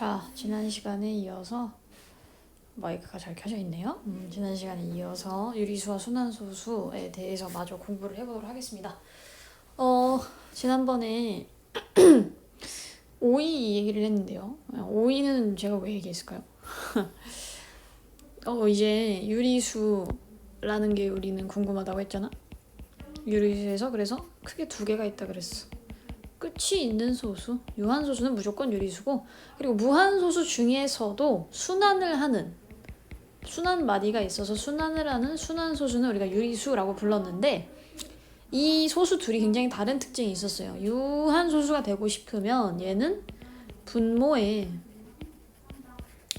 자, 지난 시간에 이어서 마이크가 잘 켜져 있네요. 음, 지난 시간에 이어서 유리수와 순환소수에 대해서 마저 공부를 해보도록 하겠습니다. 어, 지난번에 오이 얘기를 했는데요. 오이는 제가 왜 얘기했을까요? 어, 이제 유리수라는 게 우리는 궁금하다고 했잖아. 유리수에서 그래서 크게 두 개가 있다 그랬어. 끝이 있는 소수, 유한 소수는 무조건 유리수고 그리고 무한 소수 중에서도 순환을 하는 순환 마디가 있어서 순환을 하는 순환 소수는 우리가 유리수라고 불렀는데 이 소수 둘이 굉장히 다른 특징이 있었어요. 유한 소수가 되고 싶으면 얘는 분모에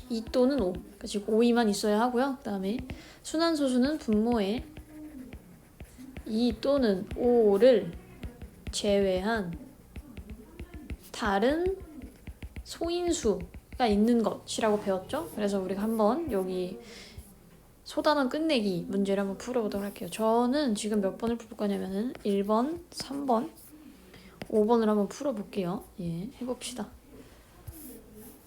2 또는 5, 즉 5이만 있어야 하고요. 그 다음에 순환 소수는 분모에 2 또는 5를 제외한 다른 소인수가 있는 것이라고 배웠죠. 그래서 우리가 한번 여기 소단원 끝내기 문제를 한번 풀어보도록 할게요. 저는 지금 몇 번을 풀 거냐면은 1번, 3번, 5번을 한번 풀어볼게요. 예, 해봅시다.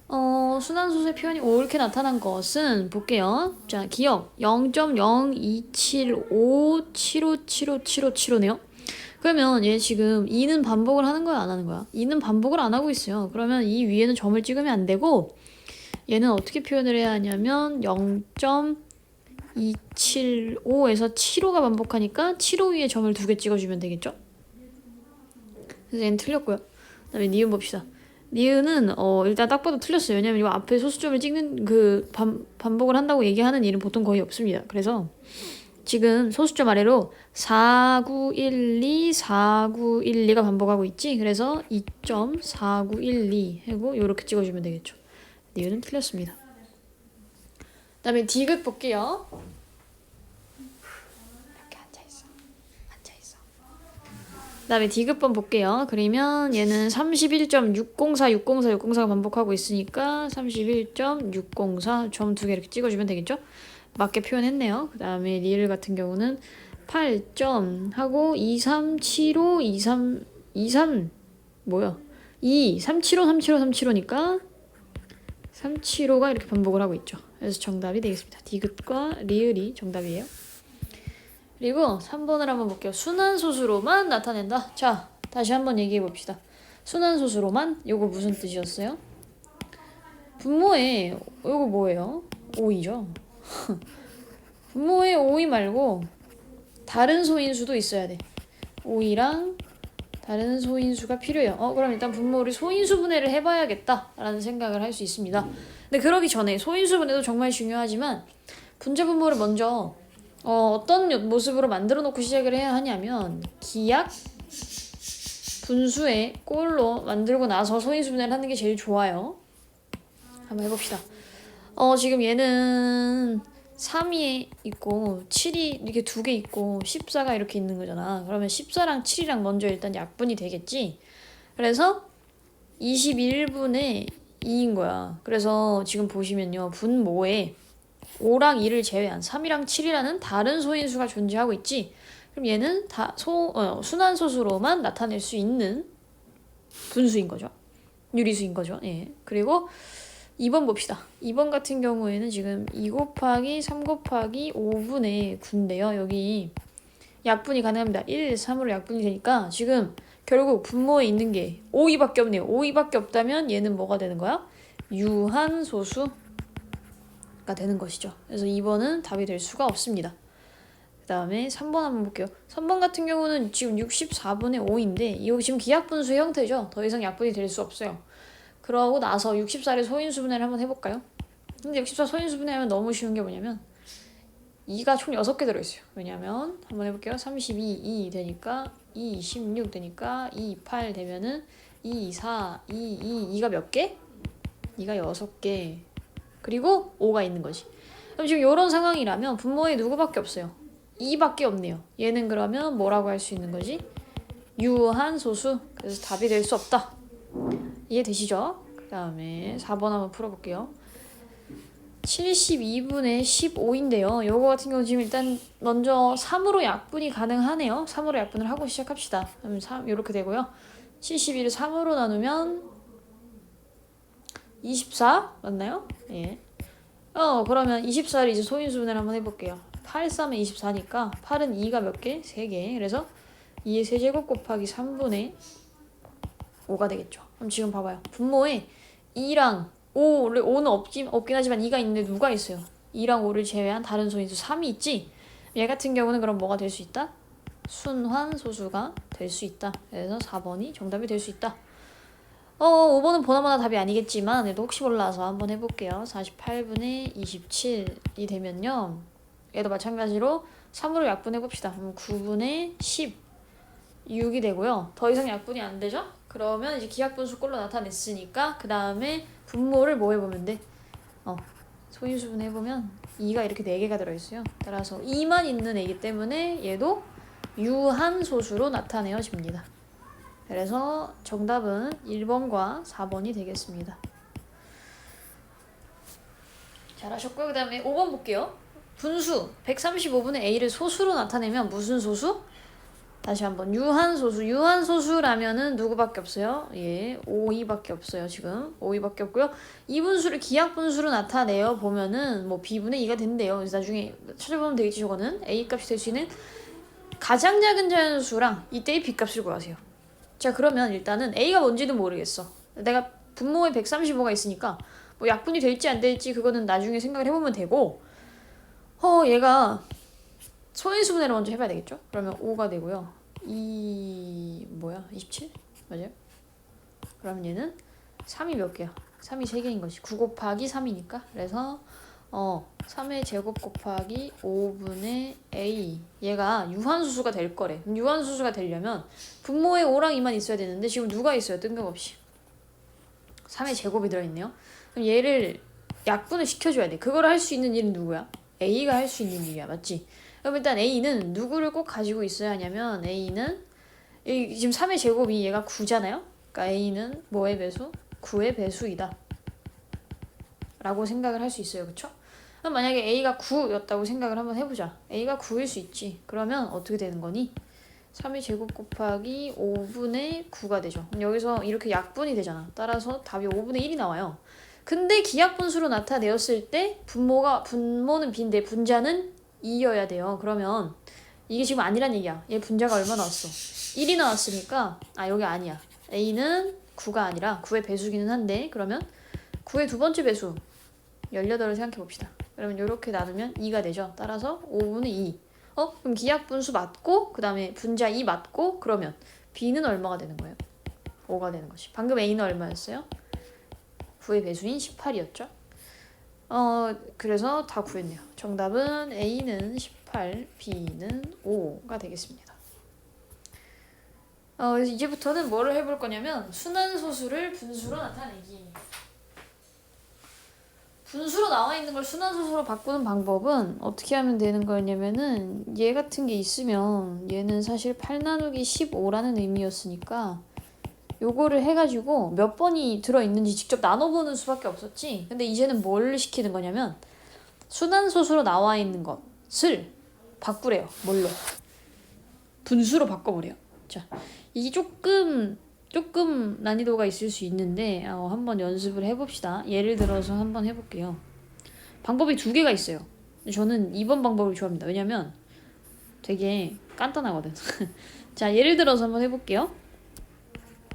어, 순환소수의 표현이 옳게 나타난 것은 볼게요. 자, 기억 0.0275757575757네요. 그러면 얘 지금 2는 반복을 하는 거야 안 하는 거야? 2는 반복을 안 하고 있어요. 그러면 이 위에는 점을 찍으면 안 되고 얘는 어떻게 표현을 해야 하냐면 0.275에서 75가 반복하니까 75 위에 점을 두 개 찍어주면 되겠죠? 그래서 얘는 틀렸고요. 그 다음에 니은 봅시다. 니은은 어 일단 딱 봐도 틀렸어요. 왜냐면 이거 앞에 소수점을 찍는 그 반, 반복을 한다고 얘기하는 일은 보통 거의 없습니다. 그래서 지금 소수점 아래로 4912, 4912가 반복하고 있지? 그래서 2.4912 하고 이렇게 찍어주면 되겠죠. 니은은 틀렸습니다. 그 다음에 디귿 볼게요. 이렇게 앉아있어. 앉아있어. 그 다음에 디귿번 볼게요. 그러면 얘는 31.604, 604, 604가 반복하고 있으니까 31.604 점 두 개 이렇게 찍어주면 되겠죠? 맞게 표현했네요. 그 다음에 리을 같은 경우는 8점 하고 2375 23 23 뭐야? 2 375 375 375니까 375가 이렇게 반복을 하고 있죠. 그래서 정답이 되겠습니다. 디귿과 리을이 정답이에요. 그리고 3번을 한번 볼게요. 순환소수로만 나타낸다. 자, 다시 한번 얘기해 봅시다. 순환소수로만 요거 무슨 뜻이었어요? 분모에 요거 뭐예요? 5이죠. 분모에 5이 말고 다른 소인수도 있어야 돼. 5이랑 다른 소인수가 필요해요. 어, 그럼 일단 분모를 소인수 분해를 해봐야겠다라는 생각을 할 수 있습니다. 근데 그러기 전에 소인수 분해도 정말 중요하지만 분자 분모를 먼저 어, 어떤 모습으로 만들어 놓고 시작을 해야 하냐면 기약 분수의 꼴로 만들고 나서 소인수 분해를 하는 게 제일 좋아요. 한번 해봅시다. 어, 지금 얘는 3이 있고 7이 이렇게 두 개 있고 14가 이렇게 있는 거잖아. 그러면 14랑 7이랑 먼저 일단 약분이 되겠지. 그래서 21분의 2인 거야. 그래서 지금 보시면요. 분모에 5랑 2를 제외한 3이랑 7이라는 다른 소인수가 존재하고 있지. 그럼 얘는 다 소, 어, 순환소수로만 나타낼 수 있는 분수인 거죠. 유리수인 거죠. 예. 그리고 2번 봅시다. 2번 같은 경우에는 지금 2 곱하기 3 곱하기 5분의 9인데요. 여기 약분이 가능합니다. 1, 3으로 약분이 되니까 지금 결국 분모에 있는 게 5, 2밖에 없네요. 5, 2밖에 없다면 얘는 뭐가 되는 거야? 유한소수가 되는 것이죠. 그래서 2번은 답이 될 수가 없습니다. 그 다음에 3번 한번 볼게요. 3번 같은 경우는 지금 64분의 5인데 이거 지금 기약분수 의 형태죠. 더 이상 약분이 될 수 없어요. 그러고 나서 64를 소인수 분해를 한번 해볼까요? 근데 64 소인수 분해하면 너무 쉬운 게 뭐냐면 2가 총 6개 들어있어요. 왜냐면 한번 해볼게요. 32, 2 되니까 2, 16 되니까 2, 8 되면은 2, 4, 2, 2, 2가 몇 개? 2가 6개. 그리고 5가 있는 거지. 그럼 지금 이런 상황이라면 분모에 누구밖에 없어요. 2밖에 없네요. 얘는 그러면 뭐라고 할 수 있는 거지? 유한 소수. 그래서 답이 될 수 없다. 이해되시죠? 그 다음에 4번 한번 풀어볼게요. 72분의 15인데요. 요거 같은 경우 지금 일단 먼저 3으로 약분이 가능하네요. 3으로 약분을 하고 시작합시다. 그럼 3 이렇게 되고요. 72를 3으로 나누면 24 맞나요? 예. 어 그러면 24를 이제 소인수분해를 한번 해볼게요. 8 3에 24니까 8은 2가 몇 개? 3개. 그래서 2의 세제곱 곱하기 3분의 5가 되겠죠. 그럼 지금 봐봐요. 분모에 2랑 5를 5는 없긴, 없긴 하지만 2가 있는데 누가 있어요? 2랑 5를 제외한 다른 소인수 3이 있지? 얘 같은 경우는 그럼 뭐가 될 수 있다? 순환 소수가 될 수 있다. 그래서 4번이 정답이 될 수 있다. 어, 5번은 보나마나 답이 아니겠지만, 그래도 혹시 몰라서 한번 해볼게요. 48분의 27이 되면요. 얘도 마찬가지로 3으로 약분해봅시다. 그럼 9분의 16이 되고요. 더 이상 약분이 안 되죠? 그러면 이제 기하분수 꼴로 나타냈으니까, 그 다음에 분모를 뭐 해보면 돼? 어, 소인수분 해보면 2가 이렇게 4개가 들어있어요. 따라서 2만 있는 애기 때문에 얘도 유한소수로 나타내어집니다. 그래서 정답은 1번과 4번이 되겠습니다. 잘하셨고요. 그 다음에 5번 볼게요. 분수 135분의 a를 소수로 나타내면 무슨 소수? 다시 한번 유한소수 유한소수라면은 누구밖에 없어요? 예, 5, 2밖에 없어요 지금. 5, 2밖에 없고요. 이 분수를 기하분수로 나타내어 보면은 뭐 b분의 2가 된대요. 그래서 나중에 찾아보면 되겠지 저거는. A 값이 될 수 있는 가장 작은 자연수랑 이때의 b값을 구하세요. 자 그러면 일단은 a가 뭔지는 모르겠어. 내가 분모에 135가 있으니까 뭐 약분이 될지 안 될지 그거는 나중에 생각을 해보면 되고 어 얘가 소인수분해를 먼저 해봐야 되겠죠? 그러면 5가 되고요. 2 뭐야? 27? 맞아요? 그럼 얘는 3이 몇 개야? 3이 3개인 것이 9 곱하기 3이니까 그래서 어 3의 제곱 곱하기 5분의 a 얘가 유한수수가 될 거래. 유한수수가 되려면 분모에 5랑 2만 있어야 되는데 지금 누가 있어요? 뜬금없이 3의 제곱이 들어있네요. 그럼 얘를 약분을 시켜줘야 돼. 그걸 할 수 있는 일은 누구야? a가 할 수 있는 일이야. 맞지? 그럼 일단 A는 누구를 꼭 가지고 있어야 하냐면 A는 이 지금 3의 제곱이 얘가 9잖아요. 그러니까 A는 뭐의 배수? 9의 배수이다. 라고 생각을 할 수 있어요. 그쵸? 그럼 만약에 A가 9였다고 생각을 한번 해보자. A가 9일 수 있지. 그러면 어떻게 되는 거니? 3의 제곱 곱하기 5분의 9가 되죠. 여기서 이렇게 약분이 되잖아. 따라서 답이 5분의 1이 나와요. 근데 기하분수로 나타내었을 때 분모가 분모는 B인데 분자는 2여야 돼요. 그러면 이게 지금 아니란 얘기야. 얘 분자가 얼마 나왔어? 1이 나왔으니까 아 여기 아니야. A는 9가 아니라 9의 배수기는 한데 그러면 9의 두 번째 배수 18을 생각해 봅시다. 그러면 이렇게 나누면 2가 되죠. 따라서 5분의 2. 어? 그럼 기하분수 맞고 그 다음에 분자 2 맞고 그러면 B는 얼마가 되는 거예요? 5가 되는 것이. 방금 A는 얼마였어요? 9의 배수인 18이었죠. 어, 그래서 다 구했네요. 정답은 A는 18, B는 5가 되겠습니다. 어, 이제부터는 뭐를 해볼 거냐면 순환소수를 분수로 나타내기. 분수로 나와 있는 걸 순환소수로 바꾸는 방법은 어떻게 하면 되는 거였냐면은 얘 같은 게 있으면 얘는 사실 8 나누기 15라는 의미였으니까 요거를 해가지고 몇 번이 들어있는지 직접 나눠보는 수밖에 없었지. 근데 이제는 뭘 시키는 거냐면 순환소수로 나와 있는 것을 바꾸래요. 뭘로? 분수로 바꿔버려요. 자, 이게 조금 조금 난이도가 있을 수 있는데 어, 한번 연습을 해봅시다. 예를 들어서 한번 해볼게요. 방법이 두 개가 있어요. 저는 2번 방법을 좋아합니다. 왜냐면 되게 간단하거든. 자, 예를 들어서 한번 해볼게요.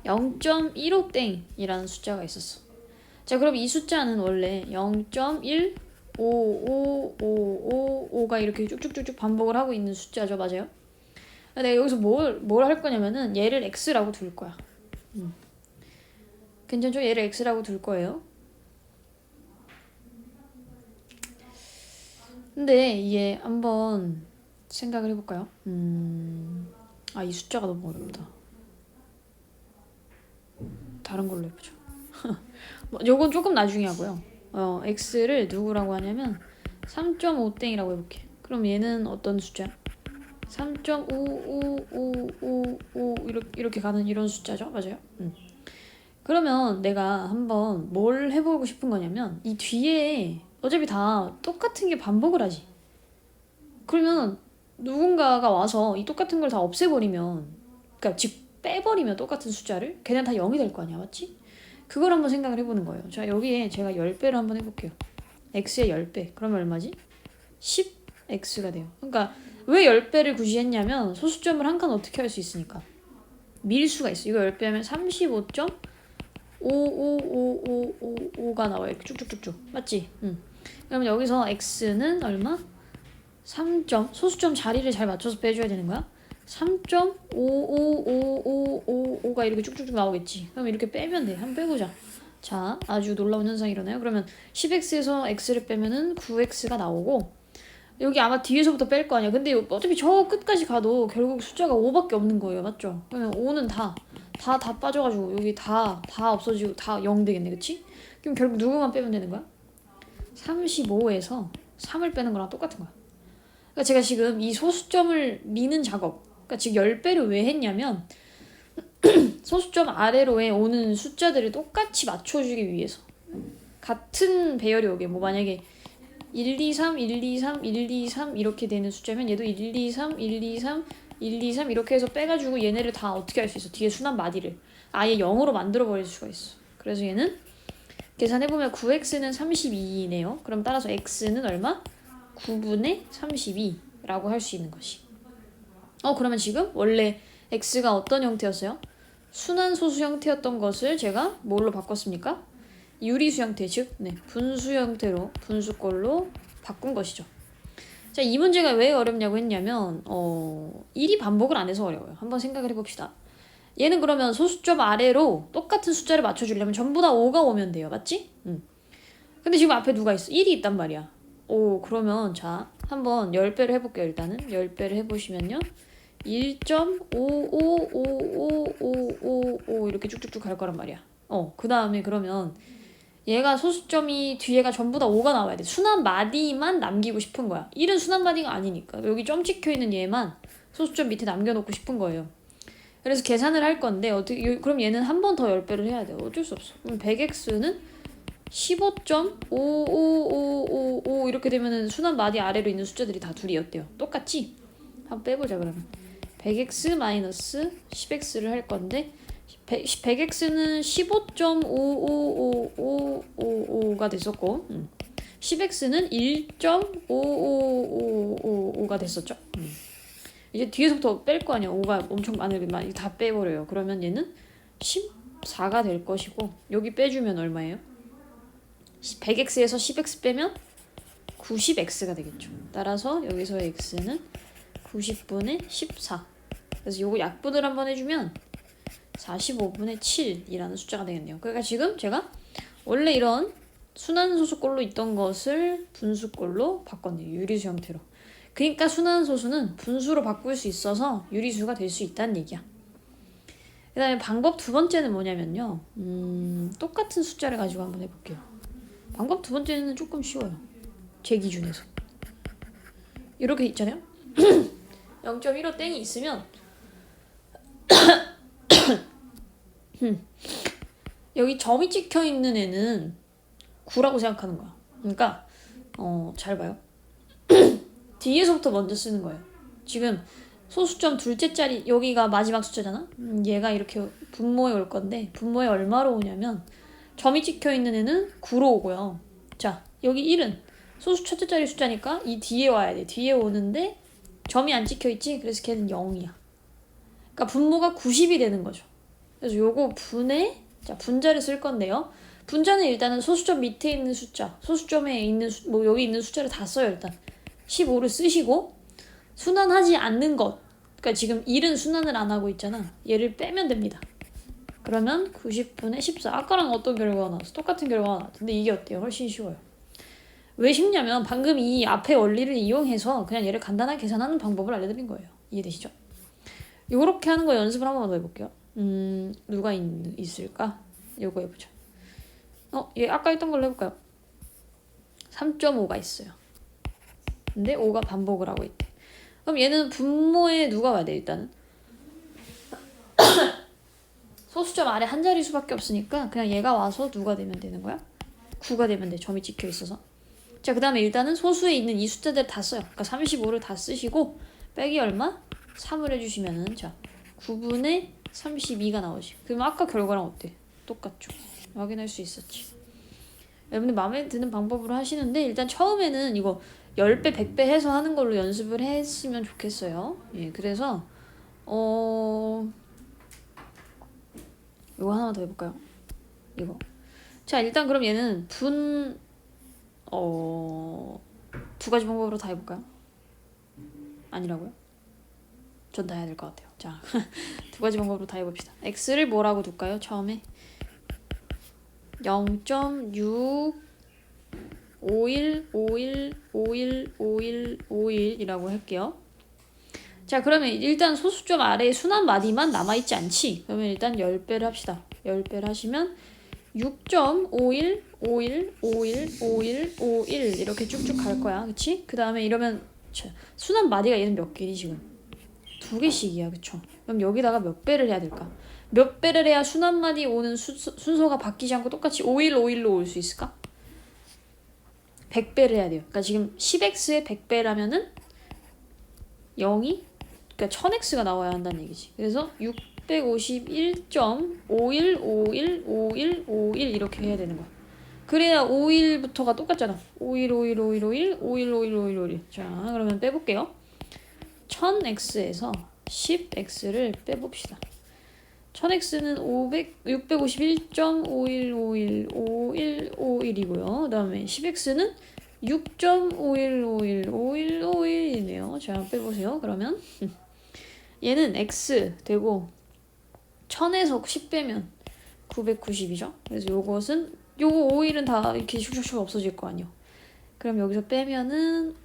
0.15땡이라는 숫자가 있었어. 자, 그럼 이 숫자는 원래 0.1555555가 이렇게 쭉쭉쭉쭉 반복을 하고 있는 숫자죠, 맞아요? 내가 여기서 뭘 뭘 할 거냐면은 얘를 x라고 둘 거야. 음. 괜찮죠? 얘를 x라고 둘 거예요. 근데 이게 한번 생각을 해볼까요? 음, 아, 이 숫자가 너무 어렵다. 다른 걸로 해보죠. 뭐, 요건 조금 나중에 하고요. 어, x를 누구라고 하냐면 3.5땡이라고 해볼게. 그럼 얘는 어떤 숫자? 3.55555 이렇게 이렇게 가는 이런 숫자죠, 맞아요? 음. 그러면 내가 한번 뭘 해보고 싶은 거냐면 이 뒤에 어차피 다 똑같은 게 반복을 하지. 그러면 누군가가 와서 이 똑같은 걸 다 없애버리면, 그러니까 즉 빼버리면 똑같은 숫자를 걔네 다 0이 될 거 아니야, 맞지? 그걸 한번 생각을 해보는 거예요. 자, 여기에 제가 10배를 한번 해볼게요. x의 10배. 그러면 얼마지? 10x가 돼요. 그러니까 왜 10배를 굳이 했냐면 소수점을 한 칸 어떻게 할 수 있으니까. 밀수가 있어. 이거 10배 하면 35.5555555가 나와요. 이렇게 쭉쭉쭉쭉. 맞지? 응. 그러면 여기서 x는 얼마? 3점. 소수점 자리를 잘 맞춰서 빼줘야 되는 거야. 3.5555555가 이렇게 쭉쭉쭉 나오겠지. 그럼 이렇게 빼면 돼. 한번 빼보자. 자, 아주 놀라운 현상이 일어나요. 그러면 10x에서 x를 빼면은 9x가 나오고 여기 아마 뒤에서부터 뺄 거 아니야. 근데 어차피 저 끝까지 가도 결국 숫자가 5밖에 없는 거예요. 맞죠? 그러면 5는 다, 다, 다 빠져가지고 여기 다, 다 없어지고 다 0 되겠네. 그치? 그럼 결국 누구만 빼면 되는 거야? 35에서 3을 빼는 거랑 똑같은 거야. 그러니까 제가 지금 이 소수점을 미는 작업, 그러니까 지금 10배를 왜 했냐면 소수점 아래로에 오는 숫자들을 똑같이 맞춰주기 위해서. 같은 배열이 오게. 뭐 만약에 1, 2, 3, 1, 2, 3, 1, 2, 3 이렇게 되는 숫자면 얘도 1, 2, 3, 1, 2, 3, 1, 2, 3 이렇게 해서 빼가지고 얘네를 다 어떻게 할 수 있어? 뒤에 순환 마디를. 아예 0으로 만들어 버릴 수가 있어. 그래서 얘는 계산해보면 9x는 32네요. 그럼 따라서 x는 얼마? 9분의 32라고 할 수 있는 것이 어 그러면 지금 원래 x가 어떤 형태였어요? 순환 소수 형태였던 것을 제가 뭘로 바꿨습니까? 유리수 형태 즉 네, 분수 형태로 분수꼴로 바꾼 것이죠. 자, 이 문제가 왜 어렵냐고 했냐면 어, 1이 반복을 안 해서 어려워요. 한번 생각을 해봅시다. 얘는 그러면 소수점 아래로 똑같은 숫자를 맞춰주려면 전부 다 5가 오면 돼요. 맞지? 응. 근데 지금 앞에 누가 있어? 1이 있단 말이야. 오, 그러면 자, 한번 10배를 해볼게요. 일단은 10배를 해보시면요. 1.5555555 이렇게 쭉쭉쭉 갈 거란 말이야. 어, 그 다음에 그러면 얘가 소수점이 뒤에가 전부 다 5가 나와야 돼. 순환 마디만 남기고 싶은 거야. 1은 순환 마디가 아니니까. 여기 점 찍혀 있는 얘만 소수점 밑에 남겨놓고 싶은 거예요. 그래서 계산을 할 건데 어떻게 요- 그럼 얘는 한 번 더 10배를 해야 돼. 어쩔 수 없어. 그럼 100x는 15.55555 이렇게 되면은 순환 마디 아래로 있는 숫자들이 다 둘이었대요. 똑같지? 한번 빼보자 그러면. 100x 마이너스 10x를 할 건데 100, 100x는 15.55555가 됐었고 음. 10x는 1.55555가 됐었죠. 음. 이제 뒤에서부터 뺄 거 아니야. 5가 엄청 많으면 다 빼버려요. 그러면 얘는 14가 될 것이고 여기 빼주면 얼마예요? 100x에서 10x 빼면 90x가 되겠죠. 따라서 여기서의 x는 90분의 14. 그래서 요거 약분을 한번 해주면 45분의 7이라는 숫자가 되겠네요. 그러니까 지금 제가 원래 이런 순환소수꼴로 있던 것을 분수꼴로 바꿨네요. 유리수 형태로. 그러니까 순환소수는 분수로 바꿀 수 있어서 유리수가 될 수 있다는 얘기야. 그 다음에 방법 두 번째는 뭐냐면요. 음, 똑같은 숫자를 가지고 한번 해볼게요. 방법 두 번째는 조금 쉬워요. 제 기준에서. 이렇게 있잖아요. 0.15 땡이 있으면 여기 점이 찍혀 있는 애는 9라고 생각하는 거야. 그러니까 어, 잘 봐요. 뒤에서부터 먼저 쓰는 거예요. 지금 소수점 둘째 자리 여기가 마지막 숫자잖아. 음, 얘가 이렇게 분모에 올 건데 분모에 얼마로 오냐면 점이 찍혀 있는 애는 9로 오고요. 자 여기 1은 소수 첫째 자리 숫자니까 이 뒤에 와야 돼. 뒤에 오는데 점이 안 찍혀 있지. 그래서 걔는 0이야. 그러니까 분모가 90이 되는 거죠. 그래서 요거 분의 자 분자를 쓸 건데요. 분자는 일단은 소수점 밑에 있는 숫자, 소수점에 있는 수, 뭐 여기 있는 숫자를 다 써요 일단. 15를 쓰시고 순환하지 않는 것. 그러니까 지금 1은 순환을 안 하고 있잖아. 얘를 빼면 됩니다. 그러면 90분의 14. 아까랑 어떤 결과가 나왔어? 똑같은 결과가 나왔는데 이게 어때요? 훨씬 쉬워요. 왜 쉽냐면 방금 이 앞에 원리를 이용해서 그냥 얘를 간단하게 계산하는 방법을 알려드린 거예요. 이해되시죠? 요렇게 하는 거 연습을 한 번만 더 해볼게요. 음, 누가 있, 있을까? 요거 해보자. 어, 얘 아까 했던 걸로 해볼까요? 3.5가 있어요. 근데 5가 반복을 하고 있대. 그럼 얘는 분모에 누가 와야 돼, 일단은? 소수점 아래 한 자릿수밖에 없으니까 그냥 얘가 와서 누가 되면 되는 거야? 9가 되면 돼. 점이 찍혀 있어서. 자, 그 다음에 일단은 소수에 있는 이 숫자들 다 써요. 그러니까 35를 다 쓰시고 빼기 얼마? 3을 해주시면은 자 9분의 32가 나오지. 그럼 아까 결과랑 어때? 똑같죠. 확인할 수 있었지. 여러분들 마음에 드는 방법으로 하시는데 일단 처음에는 이거 10배, 100배 해서 하는 걸로 연습을 했으면 좋겠어요. 예, 그래서 어 이거 하나만 더 해볼까요? 이거. 자, 일단 그럼 얘는 분, 어, 두 가지 방법으로 다 해볼까요? 아니라고요? 전 다 해야 될 것 같아요. 자, 두 가지 방법으로 다 해봅시다. x를 뭐라고 둘까요? 처음에 0.6 51 51 51 51 51이라고 할게요. 자, 그러면 일단 소수점 아래에 순한 마디만 남아있지 않지? 그러면 일단 10배를 합시다. 10배를 하시면 6.51, 51, 51, 51, 51 이렇게 쭉쭉 갈 거야. 그치? 그 다음에 이러면 자, 순한 마디가 얘는 몇 개니 지금? 두 개씩이야. 그쵸? 그럼 여기다가 몇 배를 해야 될까? 몇 배를 해야 순한 마디 오는 수, 순서가 바뀌지 않고 똑같이 51, 51로 올 수 있을까? 100배를 해야 돼요. 그러니까 지금 10x에 100배라면은 0이 그러니까 1000x가 나와야 한다는 얘기지. 그래서 651.51515151 이렇게 해야 되는 거야. 그래야 51부터가 똑같잖아. 51, 51, 51, 51, 51, 51, 51, 51. 자, 그러면 빼볼게요. 1000x에서 10x를 빼봅시다. 1000x는 500, 651.51515151이고요. 그 다음에 10x는 6.51515151이네요. 자, 빼보세요. 그러면 얘는 x 되고 1000에서 10 빼면 990이죠. 그래서 요것은 요거 5일은 다 이렇게 슉슉슉 없어질 거 아니에요. 그럼 여기서 빼면은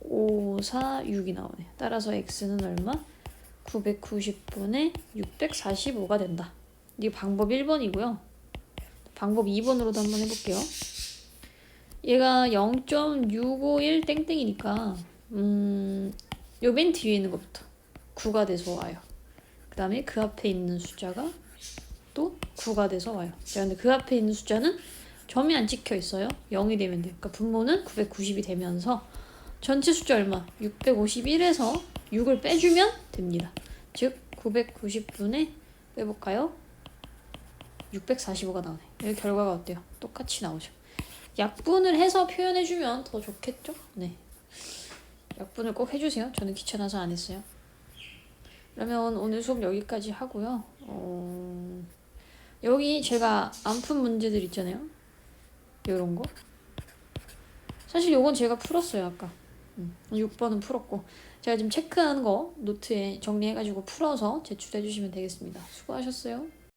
5, 4, 6이 나오네. 따라서 x는 얼마? 990분의 645가 된다. 이게 방법 1번이고요. 방법 2번으로도 한번 해볼게요. 얘가 0.651 땡땡이니까 음, 요 맨 뒤에 있는 것부터 9가 돼서 와요. 그 다음에 그 앞에 있는 숫자가 또 9가 돼서 와요. 자, 근데 그 앞에 있는 숫자는 점이 안 찍혀 있어요. 0이 되면 돼요. 그러니까 분모는 990이 되면서 전체 숫자 얼마? 651에서 6을 빼주면 됩니다. 즉 990분의 빼볼까요? 645가 나오네. 여기 결과가 어때요? 똑같이 나오죠. 약분을 해서 표현해주면 더 좋겠죠? 네. 약분을 꼭 해주세요. 저는 귀찮아서 안 했어요. 그러면 오늘 수업 여기까지 하고요. 어... 여기 제가 안 푼 문제들 있잖아요. 요런 거. 사실 요건 제가 풀었어요, 아까. 음, 6번은 풀었고. 제가 지금 체크한 거 노트에 정리해가지고 풀어서 제출해 주시면 되겠습니다. 수고하셨어요.